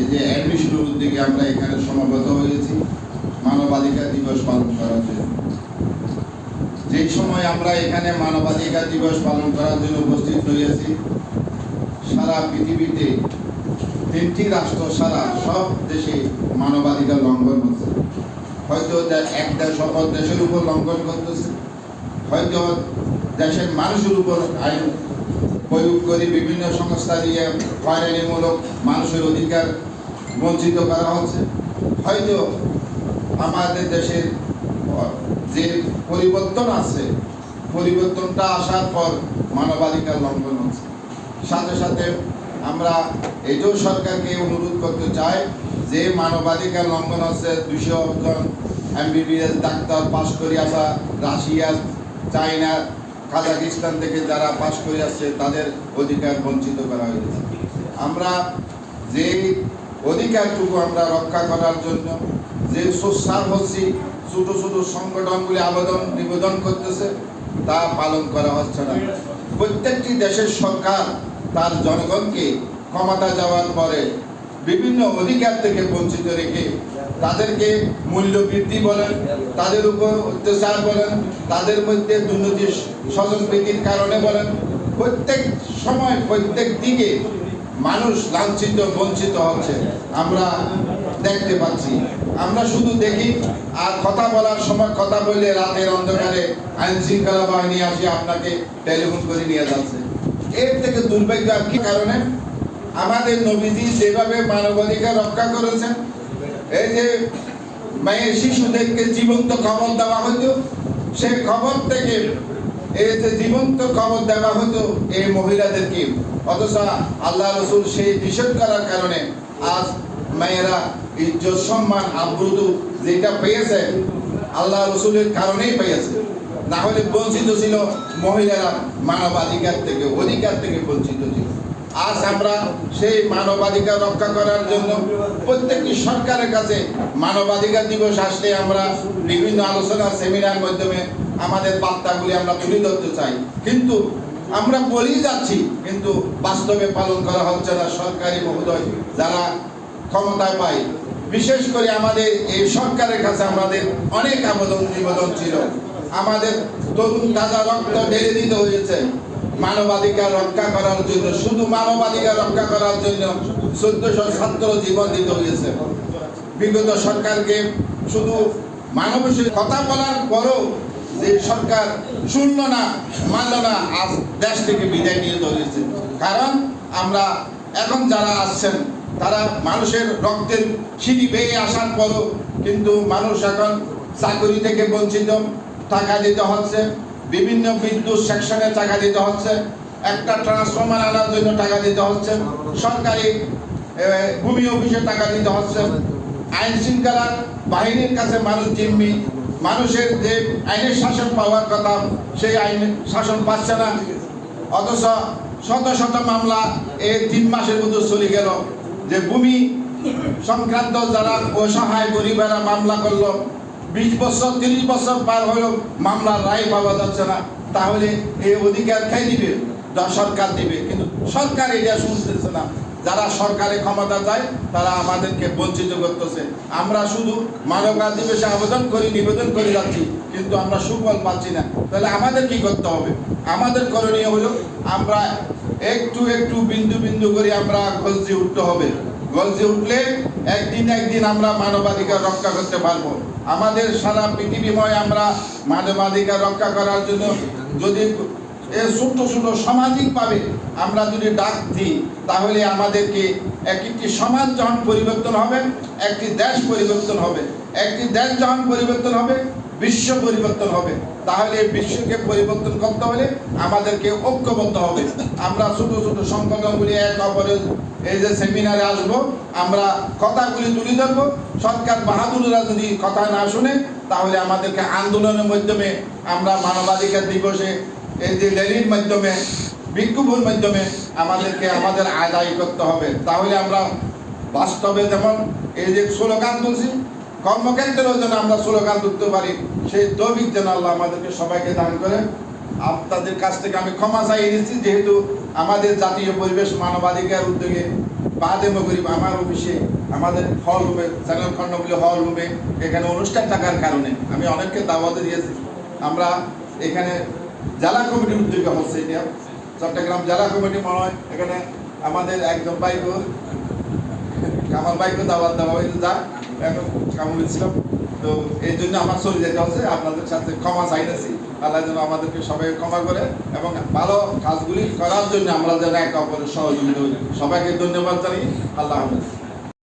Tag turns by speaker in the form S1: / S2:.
S1: এই যে অ্যাডমিশনের উদ্যোগে আমরা এখানে সমাবেত হয়েছি। মানবাধিকার দিবস পালন করার জন্য। যেই সময় আমরা এখানে মানবাধিকার দিবস পালন করার জন্য উপস্থিত হয়েছি, সারা পৃথিবীতে তিনটি রাষ্ট্র সারা সব দেশে মানবাধিকার লঙ্ঘন হচ্ছে। হয়তো দে- এক দেশ দেশের উপর লঙ্ঘন করতেছে, হয়তো দেশের মানুষের উপর আইন প্রয়োগ করে বিভিন্ন সংস্থা দিয়ে হয়রানিমূলক মানুষের অধিকার বঞ্চিত করা হচ্ছে। হয়তো আমাদের দেশের যে পরিবর্তন আছে পরিবর্তনটা আসার পর মানবাধিকার লঙ্ঘন হচ্ছে। সাথে সাথে আমরা এটাও সরকারকে অনুরোধ করতে চাই যে মানবাধিকার লঙ্ঘন হচ্ছে দুশো জন এমবিবিএস ডাক্তার পাশ করে আসা রাশিয়া, চায়না, কাজাকিস্তান থেকে যারা পাশ করে আসছে, তাদের অধিকার বঞ্চিত করা হয়েছে। আমরা যে অধিকারটুকু আমরা রক্ষা করার জন্য যে সোশ্যাল হচ্ছি, ছোট ছোট সংগঠনগুলি আবেদন, নিবেদন করতেছে, তা পালন করা হচ্ছে না। প্রত্যেকটি দেশের সরকার তার জনগণকে ক্ষমতা যাওয়ার পরে বিভিন্ন অধিকার থেকে বঞ্চিত রেখে তাদেরকে মূল্য বৃদ্ধি বলেন, তাদের উপর অত্যাচার বলেন, তাদের মধ্যে দুর্নীতি স্বজন প্রীতির কারণে বলেন, প্রত্যেক সময় প্রত্যেক দিকে মানুষ লাঞ্ছিত, বঞ্চিত হচ্ছে। আমরা দেখতে পাচ্ছি। আমরা শুধু দেখি আর কথা বলার সময় কথা বললে রাতের অন্ধকারে আইন শৃঙ্খলা বাহিনী আসে, আপনাকে টেলিফোন করে নিয়ে যাচ্ছে। এর থেকে দুর্ভাগ্য আর কি কারণে? আমাদের নবীজি যেভাবে মানবাধিকার রক্ষা করেছেন, এই যে মায়ের শিশুদেরকে জীবন্ত খবর দেওয়া হতো সেই খবর থেকে যে জীবন্ত খবর দেওয়া হতো এই মহিলাদেরকে অথচ আল্লাহ রসুল সেই করার কারণে আজ মেয়েরা ইজ্জত, সম্মান যেটা পেয়েছে, আল্লাহ রসুলের কারণেই পেয়েছে। না হলে বঞ্চিত ছিল মহিলারা মানবাধিকার থেকে, অধিকার থেকে বঞ্চিত ছিল। আজ আমরা সেই মানবাধিকার রক্ষা করার জন্য প্রত্যেকটি সরকারের কাছে মানবাধিকার দিবস আসলে আমরা বিভিন্ন আলোচনা সেমিনার মাধ্যমে আমাদের বার্তাগুলি আমরা তুলে ধরতে চাই। কিন্তু আমরা বলেই যাচ্ছি, কিন্তু বাস্তবে পালন করা হচ্ছে না সরকারি মহোদয়, যারা ক্ষমতায় পায়। বিশেষ করে আমাদের এই সরকারের কাছে আমাদের অনেক আবেদন নিবেদন ছিল। আমাদের তরুণ তাজা রক্ত ঢেলে দিতে হয়েছে। মানবাধিকার রক্ষা করার জন্য, শুধু মানবাধিকার রক্ষা করার জন্য চোদ্দশো ছাত্র জীবন দিতে হয়েছে। বিগত সরকারকে শুধু মানবের কথা বলার পরও যে সরকার শুনল না মানল না, আজ দেশ থেকে বিদায় নিয়ে ধরেছে কারণ আমরা এখন যারা আসছেন, তারা মানুষের রক্তের সিঁড়ি বেয়ে আসার পরও কিন্তু মানুষ এখন চাকরি থেকে বঞ্চিত, টাকা দিতে হচ্ছে, বিভিন্ন বিদ্যুৎ সেকশনে টাকা দিতে হচ্ছে, একটা ট্রান্সফর্মার আনার জন্য টাকা দিতে হচ্ছে, সরকারি ভূমি অফিসে টাকা দিতে হচ্ছে, আইন শৃঙ্খলা বাহিনীর কাছে মানুষ জিম্মি মানুষের যে আইনের শাসন পাওয়ার কথা, সেই আইন শাসন পাচ্ছে না। অথচ শত শত মামলা এই তিন মাসের মধ্যে চলে গেল যে ভূমি সংক্রান্ত যারা অসহায় গরিবেরা মামলা করল, বিশ বছর, তিরিশ বছর পার হলেও মামলার রায় পাওয়া যাচ্ছে না। তাহলে এই অধিকার খাই দিবে? সরকার দিবে। কিন্তু সরকার এটা শুনতেছে না। যারা সরকারে ক্ষমতা চায়, তারা আমাদেরকে বঞ্চিত করতেছে। আমরা শুধু মানবাধিকার দিবসে আবেদন করি, নিবেদন করে যাচ্ছি, কিন্তু আমরা সুফল পাচ্ছি না। তাহলে আমাদের কি করতে হবে? আমাদের করণীয় হলো, আমরা একটু একটু বিন্দু বিন্দু করে আমরা গলজি উঠতে হবে। গলজি উঠলে একদিন একদিন আমরা মানবাধিকার রক্ষা করতে পারব। আমাদের সারা পৃথিবীময় আমরা মানবাধিকার রক্ষা করার জন্য যদি এ ছোট্ট ছোট সামাজিকভাবে আমরা যদি ডাক দিই, তাহলে আমাদেরকে এক একটি সমাজ যখন পরিবর্তন হবে, একটি দেশ পরিবর্তন হবে, একটি দেশ যখন পরিবর্তন হবে, বিশ্ব পরিবর্তন হবে। তাহলে বিশ্বকে পরিবর্তন করতে হলে আমাদেরকে ঐক্যবদ্ধ হবে। আমরা ছোট ছোট সংগঠনগুলি এক অপরের এই যে সেমিনারে আসব, আমরা কথাগুলি তুলে ধরবো। সরকার বাহাদুররা যদি কথা না শুনে, তাহলে আমাদেরকে আন্দোলনের মাধ্যমে আমরা মানবাধিকার দিবসে এই যে র্যালির মাধ্যমে বিক্ষোভের মাধ্যমে আমাদেরকে আমাদের আদায় করতে হবে। তাহলে আমরা বাস্তবে যেমন এই যে স্লোগান তুলছি, কর্মক্ষেত্রেও যেন আমরা স্লোগান তুলতে পারি, সেই তৌফিক যেন আল্লাহ আমাদেরকে সবাইকে দান করে আপনাদের কাছ থেকে আমি ক্ষমা চাইয়ে দিচ্ছি যেহেতু আমাদের জাতীয় পরিবেশ মানবাধিকার উদ্যোগে বাদেমো গরিব আমার অফিসে আমাদের হল রুমে, চ্যানেল খণ্ডগুলি হল রুমে এখানে অনুষ্ঠান থাকার কারণে আমি অনেককে দাওয়াতে দিয়েছি। আমরা এখানে জেলা কমিটির উদ্যোগে হচ্ছে এটা চট্টগ্রাম জেলা কমিটি মনে এখানে আমাদের একজন বাইক আমার বাইকও দাওয়াত দেওয়া হয়েছে যা। এখন কামড় ছিলাম। তো এই জন্য আমার চলে যেতে হচ্ছে, আপনাদের সাথে ক্ষমা চাইতেছি আল্লাহ যেন আমাদেরকে সবাই ক্ষমা করে এবং ভালো কাজগুলি করার জন্য আমরা যেন একে অপরের সহযোগিতা। সবাইকে ধন্যবাদ জানি আল্লাহ হাফেজ।